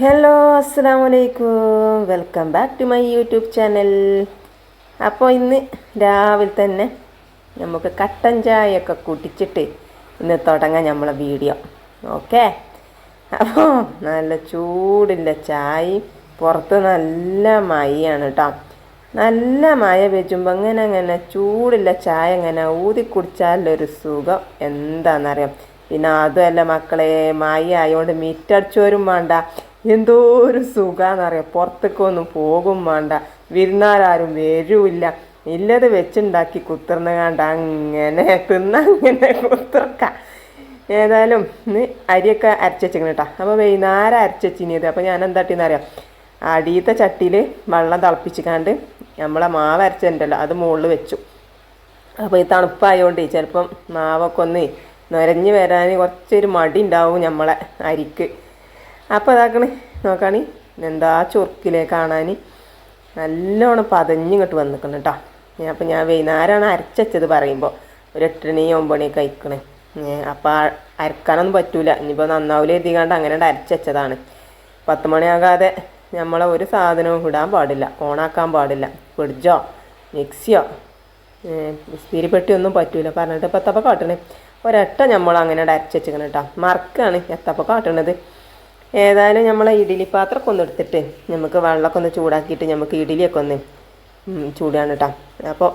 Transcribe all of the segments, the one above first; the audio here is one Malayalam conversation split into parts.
ഹലോ അസ്സാം വലൈക്കും welcome back to my YouTube channel അപ്പോൾ ഇന്ന് രാവിലെ തന്നെ നമുക്ക് കട്ടൻ ചായയൊക്കെ കുടിച്ചിട്ട് ഇന്ന് തുടങ്ങാം നമ്മളെ വീഡിയോ. ഓക്കെ അപ്പോൾ നല്ല ചൂടില്ല ചായ പുറത്ത് നല്ല മഴയാണ് കേട്ടോ നല്ല മയ വെച്ചുമ്പോൾ അങ്ങനെ അങ്ങനെ ചൂടില്ല ചായ അങ്ങനെ ഊതി കുടിച്ചാലൊരു സുഖം. എന്താണെന്നറിയാം പിന്നെ അതുമല്ല മക്കളെ മായ ആയതുകൊണ്ട് മീറ്റടിച്ചോരും വേണ്ട. എന്തോ ഒരു സുഖാന്നറിയാം? പുറത്തേക്കൊന്നും പോകും വേണ്ട. വിരുന്നാരാരും വരൂല്ല. ഇല്ലത് വെച്ചുണ്ടാക്കി കുത്തിർന്ന് കണ്ട അങ്ങനെ തിന്ന അങ്ങനെ കുത്തിർക്ക. ഏതായാലും ഇന്ന് അരിയൊക്കെ അരച്ചുവെച്ചിങ്ങനെ കേട്ടോ അപ്പോൾ വൈകുന്നേരം അരച്ചുവെച്ചിനിയത് അപ്പോൾ ഞാൻ എന്താട്ടിന്ന് അറിയാം അടിയത്തെ ചട്ടിയിൽ വെള്ളം തിളപ്പിച്ചിക്കാണ്ട് നമ്മളെ മാവ് അരച്ചിട്ടുണ്ടല്ലോ അത് മുകളിൽ വെച്ചു. അപ്പോൾ ഈ തണുപ്പായതുകൊണ്ട് ചിലപ്പം മാവൊക്കെ ഒന്ന് നിരഞ്ഞ് വരാൻ കുറച്ചൊരു മടി ഉണ്ടാവും നമ്മളെ അരിക്ക്. അപ്പോൾ അതാക്കണ് നോക്കാണി. എന്താ ചൊറുക്കിലേ കാണാൻ നല്ലോണം പതഞ്ഞിങ്ങോട്ട് വന്നിക്കണം കേട്ടോ ഞാൻ അപ്പോൾ ഞാൻ വൈകുന്നേരമാണ് അരച്ചത് പറയുമ്പോൾ ഒരു എട്ടണി ഒമ്പണി കഴിക്കണേ അപ്പോൾ അരക്കാനൊന്നും പറ്റൂല. ഇനിയിപ്പോൾ നന്നാവില്ല എഴുതിക്കാണ്ട് അങ്ങനെ അരച്ചതാണ് പത്ത് മണിയാകാതെ നമ്മളെ ഒരു സാധനവും ഇടാൻ പാടില്ല. ഓണാക്കാൻ പാടില്ല. ഫ്രിഡ്ജോ മിക്സിയോ സ്പിരിപ്പെട്ടി ഒന്നും പറ്റൂല. പറഞ്ഞിട്ട് ഇപ്പോൾ എത്തപ്പോൾ കാട്ടണേ. ഒരട്ട നമ്മൾ അങ്ങനെ വെച്ചിരിക്കണം കേട്ടോ മറക്കാണ് എത്തപ്പോൾ കാട്ടണത്. ഏതായാലും നമ്മൾ ഇഡ്ഡലി പാത്രമൊക്കെ ഒന്ന് എടുത്തിട്ട് നമുക്ക് വെള്ളമൊക്കെ ഒന്ന് ചൂടാക്കിയിട്ട് നമുക്ക് ഇഡ്ഡലിയൊക്കെ ഒന്ന് ചൂടാണ് കേട്ടോ അപ്പോൾ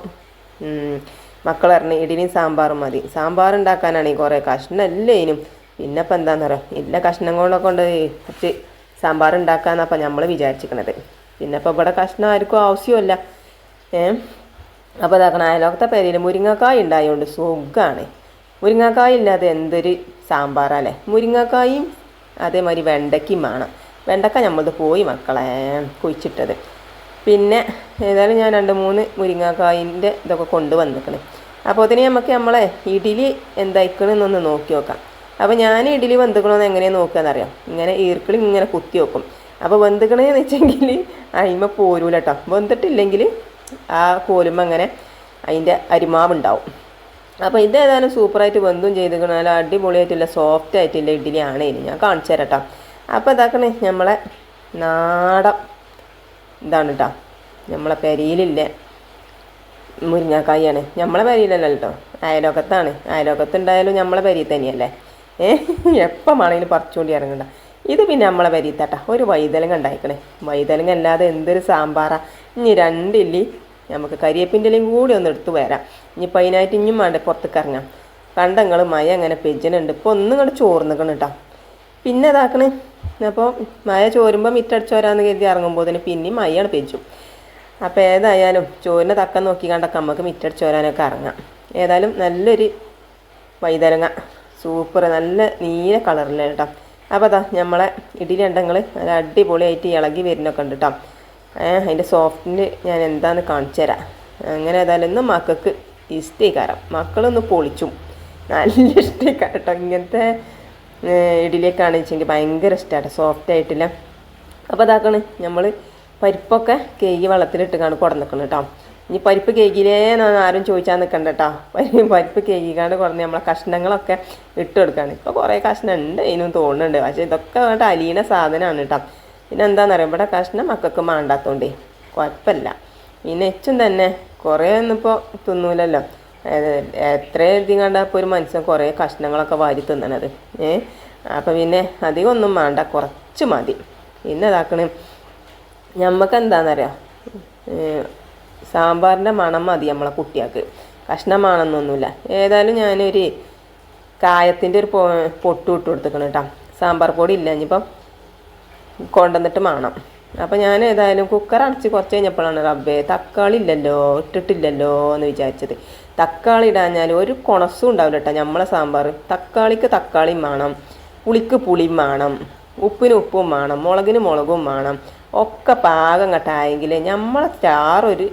മക്കൾ പറഞ്ഞ് ഇഡ്ഡലിയും സാമ്പാറും മതി. സാമ്പാർ ഉണ്ടാക്കാനാണ് ഈ കുറേ കഷ്ണം എല്ലേനും പിന്നെ ഇപ്പം എന്താണെന്ന് പറയാം ഇല്ല കഷ്ണം കൊണ്ടൊക്കെ കൊണ്ട് കുറച്ച് സാമ്പാർ ഉണ്ടാക്കാന്നപ്പം നമ്മൾ വിചാരിച്ചിരിക്കണത് പിന്നെ ഇപ്പോൾ ഇവിടെ കഷ്ണം ആർക്കും ആവശ്യമല്ല ഏ? അപ്പോൾ ഇതാക്കണം അയലോക്കത്തെ പേരിൽ മുരിങ്ങക്കായ ഉണ്ടായതുകൊണ്ട് സുഖമാണ് മുരിങ്ങക്കായ ഇല്ലാതെ എന്തൊരു സാമ്പാറല്ലേ മുരിങ്ങക്കായും അതേമാതിരി വെണ്ടയ്ക്കും വേണം. വെണ്ടക്ക നമ്മളത് പോയി മക്കളെ കുഴിച്ചിട്ടത്. പിന്നെ ഏതായാലും ഞാൻ രണ്ട് മൂന്ന് മുരിങ്ങാക്കായിന്റെ ഇതൊക്കെ കൊണ്ടുവന്നിക്കണേ. അപ്പോൾ അതിന് നമുക്ക് നമ്മളെ ഇഡ്ഡലി എന്തായിക്കണമെന്നൊന്ന് നോക്കി നോക്കാം. അപ്പോൾ ഞാൻ ഇഡ്ഡലി വെന്തുക്കണമെന്ന് എങ്ങനെയാണ് നോക്കുകയെന്നറിയാം ഇങ്ങനെ ഈർക്കിളി ഇങ്ങനെ കുത്തി വെക്കും. അപ്പോൾ വെന്തുക്കണേന്ന് വെച്ചെങ്കിൽ അയിമ പോരൂല കേട്ടോ വെന്തിട്ടില്ലെങ്കിൽ ആ കോലുമ്പോൾ അങ്ങനെ അതിന്റെ അരിമാവുണ്ടാവും അപ്പോൾ ഇത് ഏതായാലും സൂപ്പറായിട്ട് വെന്തും ചെയ്തിരിക്കണം. നല്ല അടിപൊളിയായിട്ടുള്ള സോഫ്റ്റ് ആയിട്ടുള്ള ഇഡ്ഡലിയാണ് ഇനി. ഞാൻ കാണിച്ചു തരാം കേട്ടോ അപ്പോൾ ഇതാക്കണേ നമ്മളെ നാടൻ ഇതാണ് കേട്ടോ നമ്മളെ പെരിയിലില്ലേ മുരിങ്ങാക്കായാണ്. നമ്മളെ പെരിയിലല്ല കേട്ടോ അയലോക്കത്താണ്. അയലോക്കത്തുണ്ടായാലും നമ്മളെ പെരിയിൽ തന്നെയല്ലേ. ഏഹ് എപ്പം ആണെങ്കിലും പറിച്ചുകൊണ്ട് ഇറങ്ങണ്ട. ഇത് പിന്നെ നമ്മളെ പെരിയത്തട്ട ഒരു വൈതലങ്ങ ഉണ്ടായിക്കണേ. വൈതലങ്ങ അല്ലാതെ എന്തൊരു സാമ്പാറാണ് ഇനി രണ്ടില്ലി നമുക്ക് കരിയേപ്പിന്റെ ഇലയും കൂടി ഒന്ന് എടുത്തു വരാം. ഇനി പൈനായിട്ട് ഇനിയും വേണ്ട പുറത്തേക്ക് ഇറങ്ങാം. കണ്ടങ്ങൾ മഴ അങ്ങനെ പെജ്ജനുണ്ട് ഇപ്പോൾ ഒന്നും ഇങ്ങോട്ട് ചോർന്നിക്കണം കേട്ടോ പിന്നെ ഇതാക്കണേ. അപ്പോൾ മഴ ചോരുമ്പോൾ മിറ്റടിച്ചോരാന്ന് കരുതി ഇറങ്ങുമ്പോൾ തന്നെ പിന്നെയും മഴയാണ് പെജ്ജും അപ്പോൾ ഏതായാലും ചോറിനെ തക്കം നോക്കി കണ്ടൊക്കെ നമുക്ക് മിറ്റടിച്ചോരാനൊക്കെ ഇറങ്ങാം. ഏതായാലും നല്ലൊരു വൈതരങ്ങ സൂപ്പർ നല്ല നീല കളറിലാണ് കേട്ടോ അപ്പോൾ അതാ നമ്മളെ ഇടി ഉണ്ടെങ്കിൽ നല്ല അടിപൊളിയായിട്ട് ഇളകി വരുന്നൊക്കെ ഉണ്ട് കേട്ടോ അതിന്റെ സോഫ്റ്റിന് ഞാൻ എന്താന്ന് കാണിച്ചു തരാം. അങ്ങനെ ഏതായാലും ഒന്ന് മക്കൾക്ക് ഇഷ്ടീകാരം മക്കളൊന്ന് പൊളിച്ചും. നല്ല ഇഷ്ടീകാരം കേട്ടോ. ഇങ്ങനത്തെ ഇഡലിയൊക്കെ ആണെന്ന് വെച്ചെങ്കിൽ ഭയങ്കര ഇഷ്ടമാണ് സോഫ്റ്റ് ആയിട്ടില്ല. അപ്പോൾ അതാക്കണ് നമ്മൾ പരിപ്പൊക്കെ കേകി വെള്ളത്തിലിട്ട് കാണും കൊടുന്നിക്കണം കേട്ടോ. ഇനി പരിപ്പ് കേക്കിലേ ആരും ചോദിച്ചാൽ നിൽക്കണ്ട കേട്ടോ. പരിപ്പ് കേകിക്കാണ്ട് കുറഞ്ഞ് നമ്മളെ കഷ്ണങ്ങളൊക്കെ ഇട്ട് കൊടുക്കുകയാണ് ഇപ്പോൾ കുറേ കഷ്ണം ഉണ്ട് ഇതിനും തോന്നുന്നുണ്ട്. പക്ഷേ ഇതൊക്കെ കേട്ടോ അലീന സാധനമാണ് കേട്ടോ. പിന്നെ എന്താണെന്നറിയാം ഇവിടെ കഷ്ണം മക്കൾക്ക് മാണ്ടാത്തോണ്ടേ കുഴപ്പമില്ല. പിന്നെ എച്ചും തന്നെ കുറേ ഇപ്പോൾ തിന്നൂലല്ലോ. എത്ര എഴുതി കണ്ടപ്പോൾ ഒരു മനുഷ്യൻ കുറേ കഷ്ണങ്ങളൊക്കെ വാരി തിന്നണത്. ഏ അപ്പം പിന്നെ അധികം ഒന്നും വേണ്ട കുറച്ച് മതി. പിന്നെ ഇതാക്കണേ ഞമ്മക്ക് എന്താണെന്നറിയാം സാമ്പാറിന്റെ മണം മതി നമ്മളെ കുട്ടികൾക്ക്. കഷ്ണമാണെന്നൊന്നുമില്ല ഏതായാലും ഞാനൊരു കായത്തിന്റെ ഒരു പൊട്ടു ഇട്ട് കൊടുത്തേക്കണം കേട്ടോ. സാമ്പാർ പൊടി ഇല്ല ഇനിയിപ്പം കൊണ്ടുവന്നിട്ട് മാണം. അപ്പം ഞാൻ ഏതായാലും കുക്കർ അടച്ച് കുറച്ച് കഴിഞ്ഞപ്പോഴാണ് റബ്ബേ തക്കാളി ഇല്ലല്ലോ ഇട്ടിട്ടില്ലല്ലോ എന്ന് വിചാരിച്ചത്. തക്കാളി ഇടാഞ്ഞാൽ ഒരു കുണസും ഉണ്ടാവില്ല കേട്ടോ നമ്മളെ സാമ്പാർ തക്കാളിക്ക് തക്കാളിയും വേണം പുളിക്ക് പുളിയും വേണം ഉപ്പിന് ഉപ്പും വേണം മുളകിന് മുളകും വേണം ഒക്കെ പാകം കട്ടായെങ്കിൽ നമ്മളെ ചാറൊരു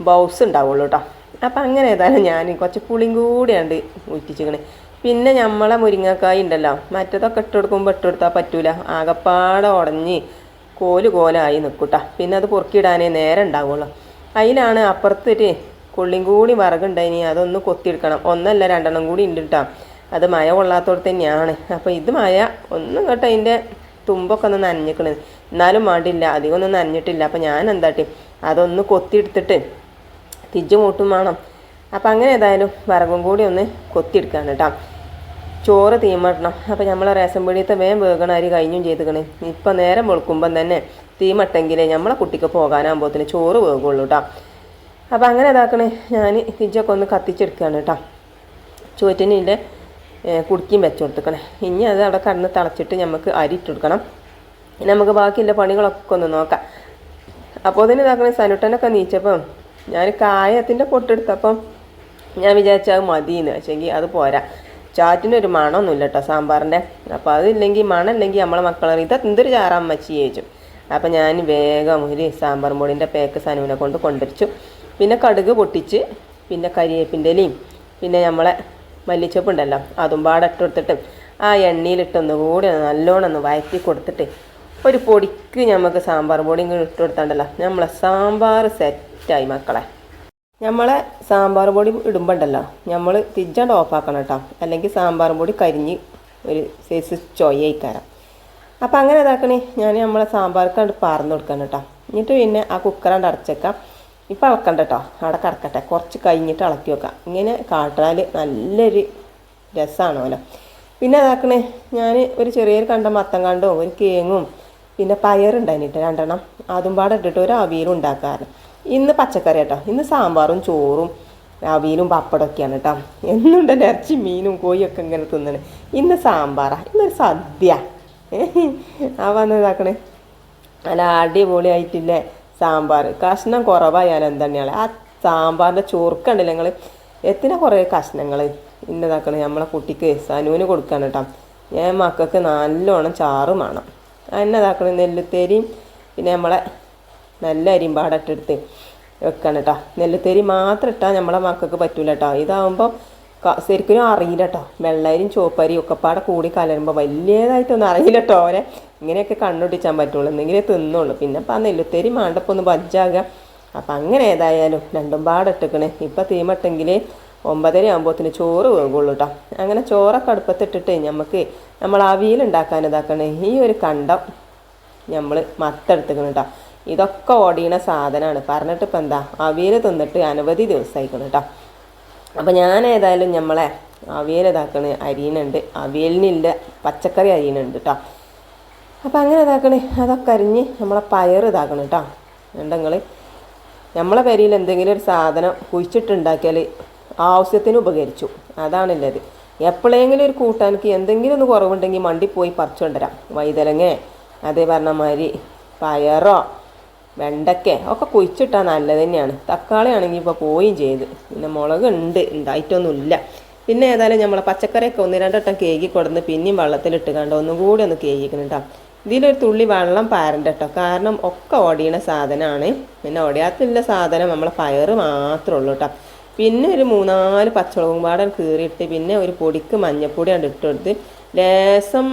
ബൗസ് ഉണ്ടാവുള്ളൂ കേട്ടോ അപ്പം അങ്ങനെ ഏതായാലും ഞാൻ കുറച്ച് പുളിയും കൂടിയാണ്ട് ഊറ്റിച്ചിക്കണേ പിന്നെ നമ്മളെ മുരിങ്ങക്കായ ഉണ്ടല്ലോ. മറ്റതൊക്കെ ഇട്ട് കൊടുക്കുമ്പോൾ ഇട്ട് കൊടുത്താൽ പറ്റൂല. ആകപ്പാടെ ഉടഞ്ഞ് കോൽ കോലായി നിൽക്കൂട്ട പിന്നെ അത് പൊറുക്കിയിടാനേ നേരം ഉണ്ടാവുള്ളൂ. അതിലാണ് അപ്പുറത്തൊരു കൊള്ളിയും കൂടി വറകുണ്ടായി അതൊന്ന് കൊത്തിയെടുക്കണം. ഒന്നല്ല രണ്ടെണ്ണം കൂടി ഉണ്ട് കേട്ടോ അത് മഴ കൊള്ളാത്തോട് തന്നെയാണ്. അപ്പോൾ ഇത് മഴ ഒന്നും കേട്ടോ അതിന്റെ തുമ്പൊക്കെ ഒന്ന് നനഞ്ഞിക്കണ്. എന്നാലും വേണ്ടില്ല അധികം ഒന്നും നനഞ്ഞിട്ടില്ല. അപ്പോൾ ഞാൻ എന്താട്ടി? അതൊന്ന് കൊത്തിയെടുത്തിട്ട് തിജ്ജ് മൂട്ടും വേണം. അപ്പം അങ്ങനെ ഏതായാലും വറകും കൂടി ഒന്ന് കൊത്തിയെടുക്കാണ് കേട്ടോ ചോറ് തീമട്ടണം അപ്പം നമ്മൾ റേഷൻ പീടിയത്തെ വേഗം വേഗണ അരി കഴിഞ്ഞും ചെയ്തുക്കണേ. ഇപ്പം നേരം വെളുക്കുമ്പം തന്നെ തീമട്ടെങ്കിലേ നമ്മളെ കുട്ടിക്ക് പോകാനാകുമ്പോഴത്തേന് ചോറ് വേകുള്ളൂ കേട്ടോ അപ്പം അങ്ങനെ ഇതാക്കണേ. ഞാൻ തിജ്ജൊക്കെ ഒന്ന് കത്തിച്ചെടുക്കുകയാണ് കേട്ടോ ചോറ്റിനിന്റെ കുടുക്കിയും വെച്ച് കൊടുത്തുക്കണേ ഇനി അത് അവിടെ കടന്ന് തിളച്ചിട്ട് നമുക്ക് അരി ഇട്ട് കൊടുക്കണം. ഇനി നമുക്ക് ബാക്കിയുള്ള പണികളൊക്കെ ഒന്ന് നോക്കാം. അപ്പോൾ അതിന് ഇതാക്കണേ. സനുട്ടനൊക്കെ നീച്ചപ്പം ഞാൻ കായത്തിന്റെ പൊട്ടെടുത്തപ്പം ഞാൻ വിചാരിച്ചാൽ മതിയെന്ന് വെച്ചെങ്കിൽ അത് പോരാ. ചാറ്റിന് ഒരു മണമൊന്നുമില്ല കേട്ടോ സാമ്പാറിന്റെ. അപ്പോൾ അതില്ലെങ്കിൽ മണമില്ലെങ്കിൽ നമ്മളെ മക്കളെ ഇത് എന്തൊരു ചാറാമ്മച്ചി ചോദിച്ചു. അപ്പോൾ ഞാൻ വേഗം ഒരു സാമ്പാർ പൊടിന്റെ പേക്ക് സനുവിനെ കൊണ്ട് കൊണ്ടുവച്ചു പിന്നെ കടുക് പൊട്ടിച്ച് പിന്നെ കരിയേപ്പിന്റെ ഇലയും പിന്നെ നമ്മളെ മല്ലിച്ചപ്പ് ഉണ്ടല്ലോ അതും പാടെ ഇട്ട് കൊടുത്തിട്ട് ആ എണ്ണയിലിട്ടൊന്ന് കൂടി നല്ലോണം ഒന്ന് വഴറ്റി കൊടുത്തിട്ട് ഒരു പൊടിക്ക് നമുക്ക് സാമ്പാർ പൊടിയും ഇട്ട് കൊടുത്താണ്ടല്ലോ. നമ്മളെ സാമ്പാർ സെറ്റായി മക്കളെ. നമ്മളെ സാമ്പാർ പൊടി ഇടുമ്പോണ്ടല്ലോ. നമ്മൾ തിജ്ജാണ്ട് ഓഫാക്കണം കേട്ടോ അല്ലെങ്കിൽ സാമ്പാർ പൊടി കരിഞ്ഞ് ഒരു സൈസ് ചൊയ്യയിക്കാരം അപ്പം അങ്ങനെ ഇതാക്കണേ. ഞാൻ നമ്മളെ സാമ്പാർക്ക് കണ്ട് പാർന്ന് കൊടുക്കണം കേട്ടോ എന്നിട്ട് പിന്നെ ആ കുക്കറാണ്ട് അടച്ചേക്കാം. ഇപ്പം അളക്കണ്ട കേട്ടോ അവിടെ കിടക്കട്ടെ. കുറച്ച് കഴിഞ്ഞിട്ട് ഇളക്കി വെക്കാം. ഇങ്ങനെ കാട്ടാൽ നല്ലൊരു രസമാണല്ലോ പിന്നെ അതാക്കണേ ഞാൻ ഒരു ചെറിയൊരു കണ്ട മത്തം കണ്ടും ഒരു കേങ്ങും പിന്നെ പയറുണ്ടായിട്ട് രണ്ടെണ്ണം. അതും പാടെ ഇട്ടിട്ട് ഒരു അവിയലും ഉണ്ടാക്കാറ്. ഇന്ന് പച്ചക്കറി കേട്ടോ. ഇന്ന് സാമ്പാറും ചോറും അവിയലും പപ്പടമൊക്കെയാണ് കേട്ടോ. എന്നുണ്ടല്ലോ ഇറച്ചി മീനും കോഴിയൊക്കെ ഇങ്ങനെ തിന്നണേ. ഇന്ന് സാമ്പാറാ. ഇന്നൊരു സദ്യ. ആ വന്ന് ഇതാക്കണേ. നല്ല അടിപൊളിയായിട്ടില്ലേ സാമ്പാർ. കഷ്ണം കുറവായാൽ എന്താണ് ആ സാമ്പാറിന്റെ ചൊറുക്കുണ്ടല്ലോ ഞങ്ങൾ എത്തിന കുറേ കഷ്ണങ്ങൾ ഇന്നതാക്കണേ നമ്മളെ കുട്ടിക്ക് സനുവിന് കൊടുക്കാൻ കേട്ടോ. ഞാൻ മക്കൾക്ക് നല്ലോണം ചാറ് വേണം. എന്നതാക്കണേ നെല്ലുത്തേരിയും പിന്നെ നമ്മളെ നല്ല അരിയും പാടട്ടെടുത്ത് വെക്കണം കേട്ടോ നെല്ലുത്തേരി മാത്രം ഇട്ടാൽ നമ്മളെ മക്കൾക്ക് പറ്റൂല കേട്ടോ ഇതാവുമ്പോൾ ശരിക്കും അറിയില്ല കേട്ടോ വെള്ളരിയും ചുവപ്പരിയും ഒക്കെ പാടെ കൂടി കലരുമ്പോൾ വലിയതായിട്ടൊന്നും അറിയില്ല കേട്ടോ അവരെ ഇങ്ങനെയൊക്കെ കണ്ണൊട്ടിച്ചാൻ പറ്റുള്ളൂ. എന്തെങ്കിലും തിന്നുള്ളൂ. പിന്നെ അപ്പം ആ നെല്ലുത്തേരി മാണ്ടപ്പം ഒന്ന് ബജ്ജാകുക അപ്പം അങ്ങനെ ഏതായാലും രണ്ടും പാടിട്ടിക്കണേ ഇപ്പം തീമട്ടെങ്കിൽ ഒമ്പതര ആകുമ്പോഴത്തിന് ചോറ് വേകുള്ളൂ കേട്ടോ അങ്ങനെ ചോറൊക്കെ അടുപ്പത്തിട്ടിട്ട് നമുക്ക് നമ്മൾ അവിയൽ ഉണ്ടാക്കാൻ ഇതാക്കണേ. ഈ ഒരു കണ്ടം നമ്മൾ മത്തെടുത്തിക്കണം കേട്ടോ ഇതൊക്കെ ഓടിയണ സാധനമാണ്. പറഞ്ഞിട്ട് ഇപ്പം എന്താ അവിയൽ തിന്നിട്ട് അനവധി ദിവസമായിക്കണം കേട്ടോ. അപ്പം ഞാൻ ഏതായാലും നമ്മളെ അവിയൽ ഇതാക്കണ അരിയനുണ്ട് അവിയലിനില്ല പച്ചക്കറി അരിയനുണ്ട് കേട്ടോ. അപ്പം അങ്ങനെ ഇതാക്കണേ അതൊക്കെ അരിഞ്ഞ് നമ്മളെ പയർ ഇതാക്കണം കേട്ടോ. ഉണ്ടെങ്കിൽ നമ്മളെ പെരിയിൽ എന്തെങ്കിലും ഒരു സാധനം കുഴിച്ചിട്ടുണ്ടാക്കിയാൽ ആവശ്യത്തിന് ഉപകരിച്ചു. അതാണുള്ളത് എപ്പോഴെങ്കിലും ഒരു കൂട്ടാനക്ക് എന്തെങ്കിലും ഒന്ന് കുറവുണ്ടെങ്കിൽ മണ്ടി പോയി പറിച്ചു കൊണ്ടുവരാം വൈതലങ്ങ അതേ പറഞ്ഞ മാതിരി പയറോ വെണ്ടയ്ക്ക ഒക്കെ കുഴിച്ചിട്ടാൽ നല്ലത് തന്നെയാണ്. തക്കാളി ആണെങ്കിൽ ഇപ്പോൾ പോയും ചെയ്ത്. പിന്നെ മുളക് ഉണ്ട് ഉണ്ടായിട്ടൊന്നുമില്ല പിന്നെ ഏതായാലും നമ്മൾ പച്ചക്കറിയൊക്കെ ഒന്ന് രണ്ടെട്ടം കേകി കൊടുന്ന് പിന്നെയും വെള്ളത്തിലിട്ട് കണ്ട് ഒന്നും കൂടി ഒന്ന് കേകിക്കണം കേട്ടോ ഇതിലൊരു തുള്ളി വെള്ളം പാരണ്ട കേട്ടോ കാരണം ഒക്കെ ഓടിയണ സാധനമാണ് പിന്നെ ഓടിയാത്തില്ല സാധനം നമ്മളെ പയറ് മാത്രമേ ഉള്ളൂ കേട്ടോ പിന്നെ ഒരു മൂന്നാൽ പച്ചമുളകും പാടെ കീറിയിട്ട് പിന്നെ ഒരു പൊടിക്ക് മഞ്ഞപ്പൊടി ആണ് കൊടുത്ത് ലേസം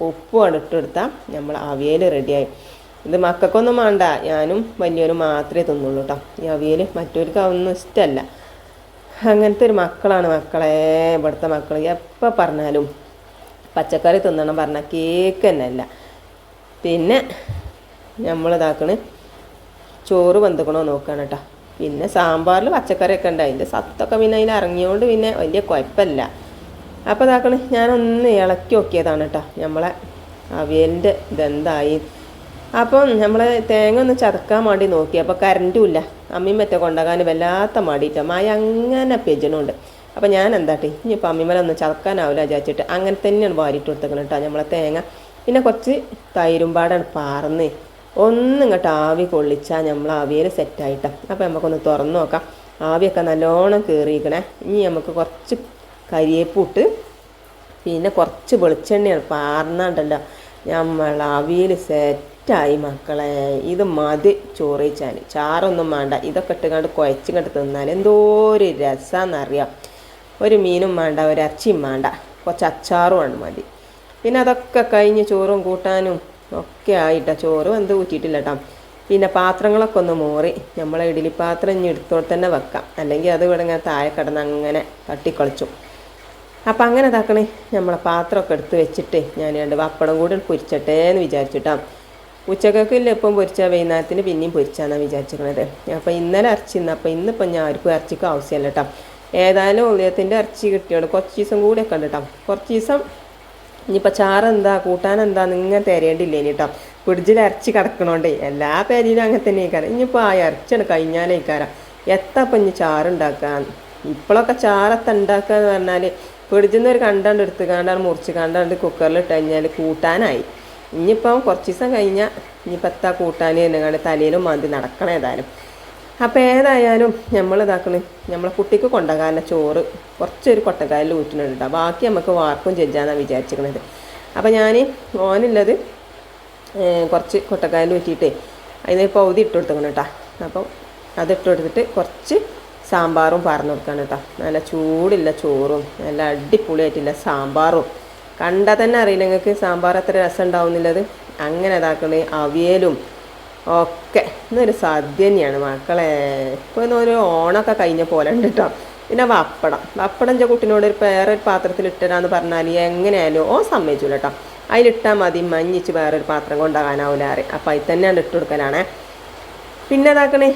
ഉപ്പ് കണ്ടിട്ട് കൊടുത്താൽ നമ്മൾ അവിയൽ റെഡിയായി ഇത് മക്കൾക്കൊന്നും വേണ്ട. ഞാനും വലിയവരും മാത്രമേ തിന്നുള്ളൂ കേട്ടോ ഈ അവിയൽ മറ്റവർക്ക് അതൊന്നും ഇഷ്ടമല്ല. അങ്ങനത്തെ ഒരു മക്കളാണ് മക്കളെ ഇവിടുത്തെ മക്കൾ എപ്പോൾ പറഞ്ഞാലും പച്ചക്കറി തിന്നണം പറഞ്ഞാൽ കേക്ക് തന്നെ അല്ല. പിന്നെ നമ്മളിതാക്കണ് ചോറ് വെന്തുക്കണോ നോക്കണം കേട്ടോ പിന്നെ സാമ്പാറിൽ പച്ചക്കറിയൊക്കെ ഉണ്ട്. അതിന്റെ സത്തൊക്കെ പിന്നെ അതിൽ ഇറങ്ങിയോണ്ട് പിന്നെ വലിയ കുഴപ്പമില്ല. അപ്പോൾ ഇതാക്കണ് ഞാനൊന്ന് ഇളക്കി നോക്കിയതാണ് കേട്ടോ നമ്മളെ അവിയലിന്റെ ഇതെന്തായി? അപ്പം നമ്മൾ തേങ്ങ ഒന്ന് ചതക്കാൻ വേണ്ടി നോക്കി. അപ്പോൾ കറണ്ടും ഇല്ല. അമ്മയും മറ്റേ കൊണ്ടാകാൻ വല്ലാത്ത മടിയിട്ട മായ അങ്ങനെ പെജനുണ്ട് അപ്പോൾ ഞാൻ എന്താട്ടെ? ഇനിയിപ്പോൾ അമ്മിമലൊന്നും ചതക്കാനാവില്ല വിചാരിച്ചിട്ട് അങ്ങനെ തന്നെയാണ് വാരിട്ട് കൊടുത്തേക്കണം കേട്ടോ നമ്മളെ തേങ്ങ. പിന്നെ കുറച്ച് തൈരുംപാടാണ് പാർന്ന്. ഒന്നും ഇങ്ങോട്ട് ആവി കൊള്ളിച്ചാൽ നമ്മൾ ആവിയിൽ സെറ്റായിട്ടാണ് അപ്പോൾ നമുക്കൊന്ന് തുറന്ന് നോക്കാം. ആവിയൊക്കെ നല്ലോണം കയറിയിരിക്കണേ ഇനി നമുക്ക് കുറച്ച് കരിയേപ്പൂട്ട് പിന്നെ കുറച്ച് വെളിച്ചെണ്ണയാണ് പാർന്നാണ്ടല്ലോ. നമ്മൾ അവിയൽ സെറ്റായി മക്കളെ. ഇത് മതി. ചോറിച്ചാൽ ചാറൊന്നും വേണ്ട. ഇതൊക്കെ ഇട്ടുകൊണ്ട് കുഴച്ചിങ്ങോട്ട് തിന്നാൽ എന്തോ ഒരു രസമെന്നറിയാം ഒരു മീനും വേണ്ട ഒരു ഇറച്ചിയും വേണ്ട. കുറച്ച് അച്ചാറും ആണ് മതി. പിന്നെ അതൊക്കെ കഴിഞ്ഞ് ചോറും കൂട്ടാനും ഒക്കെ ആയിട്ടാ. ചോറും എന്ത് ഊറ്റിയിട്ടില്ല കേട്ടോ പിന്നെ പാത്രങ്ങളൊക്കെ ഒന്ന് മോറി നമ്മളെ ഇഡലി പാത്രം ഇനി എടുത്തോടെ തന്നെ വെക്കാം. അല്ലെങ്കിൽ അത് ഇവിടെ ഇങ്ങനെ താഴെ കിടന്ന് അങ്ങനെ തട്ടിക്കളിച്ചു. അപ്പം അങ്ങനെ ഇതാക്കണേ. നമ്മളെ പാത്രമൊക്കെ എടുത്ത് വെച്ചിട്ട് ഞാൻ രണ്ട് പപ്പടം കൂടി പൊരിച്ചട്ടേ എന്ന് വിചാരിച്ചിട്ടാ ഉച്ചക്കൊക്കെ ഇല്ല ഇപ്പം പൊരിച്ചാൽ വൈകുന്നേരത്തിന് പിന്നെയും പൊരിച്ചാന്നാണ് വിചാരിച്ചിരിക്കുന്നത് അപ്പോൾ ഇന്നലെ ഇറച്ചി ഇന്ന് അപ്പോൾ ഇന്നിപ്പം ഞാൻ ആർക്കും ഇറച്ചിക്ക് ആവശ്യമല്ല കേട്ടോ ഏതായാലും ഉള്ളിയത്തിന്റെ ഇറച്ചി കിട്ടിയോട് കുറച്ച് ദിവസം കൂടിയൊക്കെ ഉണ്ട് കേട്ടോ കുറച്ച് ദിവസം ഇനിയിപ്പോൾ ചാറ് എന്താ കൂട്ടാൻ എന്താ നിങ്ങൾ തരേണ്ടില്ല ഇനി കേട്ടോ ഫ്രിഡ്ജിൽ ഇറച്ചി കിടക്കണോണ്ടേ എല്ലാ പേരിലും അങ്ങനെ തന്നെ ആയിക്കാരം ഇനിയിപ്പോൾ ആ ഇറച്ചിയാണ് കഴിഞ്ഞാലേ ഇക്കാരം എത്തപ്പം ഇനി ചാറുണ്ടാക്കാൻ? ഇപ്പോഴൊക്കെ ചാറത്ത് ഉണ്ടാക്കുക എന്ന് പറഞ്ഞാൽ ഫ്രിഡ്ജിൽ നിന്ന് ഒരു കണ്ടാണ്ട് എടുത്ത് കണ്ടാണ്ട് മുറിച്ച് കണ്ടാണ്ട് കുക്കറിൽ ഇട്ട് കഴിഞ്ഞാൽ കൂട്ടാനായി. ഇനിയിപ്പം കുറച്ച് ദിവസം കഴിഞ്ഞാൽ ഇനിയിപ്പോൾ എത്താ കൂട്ടാൻ എന്നുകൊണ്ട് തലയിലും മാന്തി നടക്കണം ഏതായാലും. അപ്പോൾ ഏതായാലും നമ്മൾ ഇതാക്കണ് നമ്മളെ കുട്ടിക്ക് കൊണ്ടകാല ചോറ് കുറച്ചൊരു കൊട്ടക്കാലിൽ ഊറ്റിനുണ്ട് ബാക്കി നമുക്ക് വാർക്കും ചെഞ്ചാന്നാണ് വിചാരിച്ചിരിക്കണത് അപ്പോൾ ഞാൻ ഓനുള്ളത് കുറച്ച് കൊട്ടക്കാലിൽ ഊറ്റിയിട്ടേ അതിന് പൗതി ഇട്ട് കൊടുത്തേക്കണം കേട്ടോ. അപ്പം അത് ഇട്ട് കൊടുത്തിട്ട് കുറച്ച് സാമ്പാറും പറഞ്ഞു കൊടുക്കണം കേട്ടോ. നല്ല ചൂടില്ല ചോറും നല്ല അടിപൊളിയായിട്ടില്ല സാമ്പാറും. കണ്ടാൽ തന്നെ അറിയില്ല. നിങ്ങൾക്ക് സാമ്പാർ അത്ര രസം ഉണ്ടാവുന്നില്ലത് അങ്ങനെ ഇതാക്കണേ അവിയലും ഒക്കെ ഇന്നൊരു സദ്യ തന്നെയാണ് മക്കളെ. ഇപ്പോൾ ഒരു ഓണമൊക്കെ കഴിഞ്ഞ പോലെ ഉണ്ട് കേട്ടോ പിന്നെ വപ്പടം. വപ്പടം എന്റെ കുട്ടിനോട് ഒരു വേറൊരു പാത്രത്തിൽ ഇട്ടരാന്ന് പറഞ്ഞാൽ എങ്ങനെയായാലും ഓ സമ്മതിച്ചില്ല കേട്ടോ അതിലിട്ടാൽ മതി മഞ്ഞിച്ച് വേറൊരു പാത്രം കൊണ്ടാകാനാവില്ല അറിയാം അപ്പം അതിൽ തന്നെയാണ് ഇട്ട് കൊടുക്കലാണേ. പിന്നെ ഇതാക്കണേ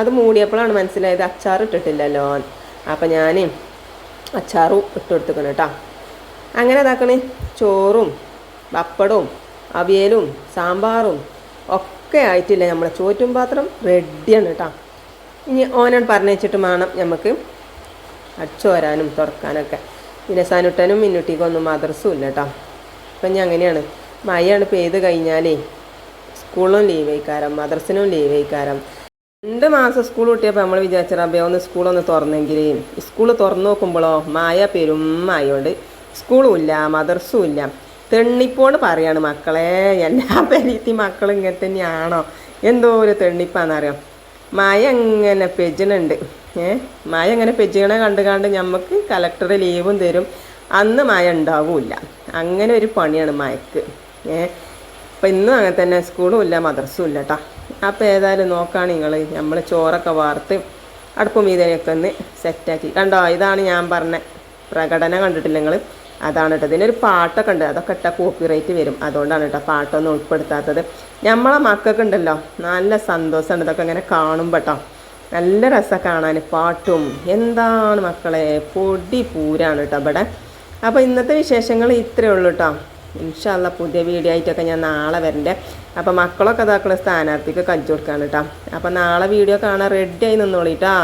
അത് മൂടിയപ്പോഴാണ് മനസ്സിലായത്. അച്ചാർ ഇട്ടിട്ടില്ലല്ലോ അപ്പം ഞാൻ അച്ചാറും ഇട്ട് കൊടുത്തേക്കണം കേട്ടോ അങ്ങനെ ഇതാക്കണ്. ചോറും പപ്പടവും അവിയലും സാമ്പാറും ഒക്കെ ആയിട്ടില്ല നമ്മളെ. ചോറ്റും പാത്രം റെഡിയാണ് കേട്ടോ ഇനി ഓനോട് വെച്ചിട്ട് വേണം നമുക്ക് അടിച്ചു വരാനും തുറക്കാനൊക്കെ പിന്നെ സനുട്ടനും മിന്നുട്ടിക്കൊന്നും മദ്രസും ഇല്ല കേട്ടോ അപ്പം ഞാൻ അങ്ങനെയാണ്. മഴയാണ് പെയ്ത് കഴിഞ്ഞാലേ സ്കൂളിലും ലീവ് വയ്ക്കാരം മദ്രസിനും ലീവ് വയ്ക്കാരം രണ്ട് മാസം സ്കൂൾ കിട്ടിയപ്പോൾ നമ്മൾ വിചാരിച്ച റബ്ബേ ഒന്ന് സ്കൂളൊന്ന് തുറന്നെങ്കിൽ സ്കൂൾ തുറന്നു നോക്കുമ്പോഴോ മായ പെരും മായോണ്ട് സ്കൂളും ഇല്ല മദർസും ഇല്ല. തെണ്ണിപ്പോണ്ട് പറയാണ് മക്കളെ എല്ലാ പരീത്തി മക്കളും ഇങ്ങനെ തന്നെയാണോ? എന്തോ ഒരു തെണ്ണിപ്പാന്നറിയാം? മായ എങ്ങനെ പെജണുണ്ട് ഏ? മായ എങ്ങനെ പെജണ കണ്ട് കണ്ട് ഞമ്മക്ക് കലക്ടർ ലീവും തരും. അന്ന് മായ ഉണ്ടാവില്ല അങ്ങനെ ഒരു പണിയാണ് മായക്ക്. ഏ? അപ്പം ഇന്നും അങ്ങനെ തന്നെ സ്കൂളും ഇല്ല മദ്രസും ഇല്ല കേട്ടോ അപ്പോൾ ഏതായാലും നോക്കുകയാണ് നിങ്ങൾ നമ്മൾ ചോറൊക്കെ വാർത്ത് അടുപ്പ് മീതനെയൊക്കെ ഒന്ന് സെറ്റാക്കി കണ്ടോ? ഇതാണ് ഞാൻ പറഞ്ഞ പ്രകടനം കണ്ടിട്ടില്ല നിങ്ങൾ അതാണ് കേട്ടോ. ഇതിനൊരു പാട്ടൊക്കെ ഉണ്ട്. അതൊക്കെ ഇട്ടാൽ കോപ്പി റേറ്റ് വരും. അതുകൊണ്ടാണ് കേട്ടോ പാട്ടൊന്നും ഉൾപ്പെടുത്താത്തത്. നമ്മളെ മക്കൾക്ക് ഉണ്ടല്ലോ നല്ല സന്തോഷമാണ് ഇതൊക്കെ ഇങ്ങനെ കാണുമ്പോൾ കേട്ടോ നല്ല രസം കാണാൻ പാട്ടും. എന്താണ് മക്കളെ? പൊടി പൂരാണ് കേട്ടോ ഇവിടെ. അപ്പോൾ ഇന്നത്തെ വിശേഷങ്ങൾ ഇത്രയേ ഉള്ളൂ കേട്ടോ ഇൻഷാല്ല പുതിയ വീഡിയോ ആയിട്ടൊക്കെ ഞാൻ നാളെ വരണ്ടേ. അപ്പോൾ മക്കളൊക്കെ അതാക്കുള്ള സ്ഥാനാർത്ഥിക്ക് കഞ്ചു കൊടുക്കാണ് കേട്ടോ അപ്പോൾ നാളെ വീഡിയോ കാണാൻ റെഡി ആയി നിന്നോളിട്ടാ